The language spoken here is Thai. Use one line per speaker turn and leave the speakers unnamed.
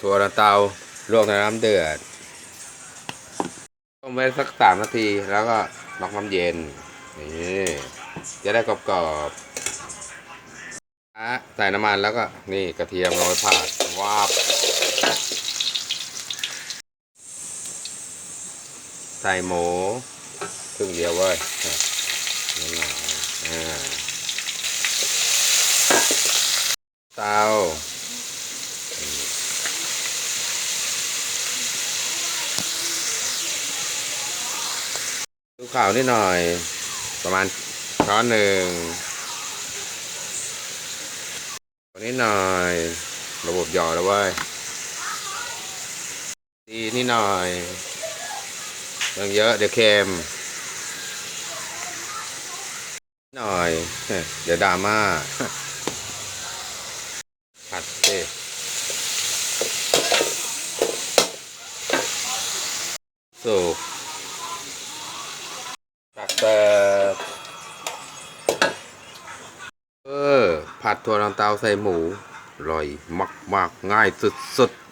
ถั่วลันเตาลวกในน้ำเดือดต้มไว้สักสามนาทีแล้วก็น็อกน้ำเย็นนี่จะได้กรอบๆอะใส่น้ำมันแล้วก็นี่กระเทียมโรยผัดวาบใส่หมูครึ่งเดียวเว้ยนิดหน่อยเตา ดูข่าวนิดหน่อย ประมาณช้อนหนึ่งนิดหน่อย ระบบหย่อแล้วเว้ยดีนิดหน่อยเรื่องเยอะเดี๋ยวเค็มนิดหน่อย เดี๋ยวดราม่าผัดสิสุก ผัดถั่วลันเตาใส่หมูอร่อยมากๆ ง่ายสุดๆ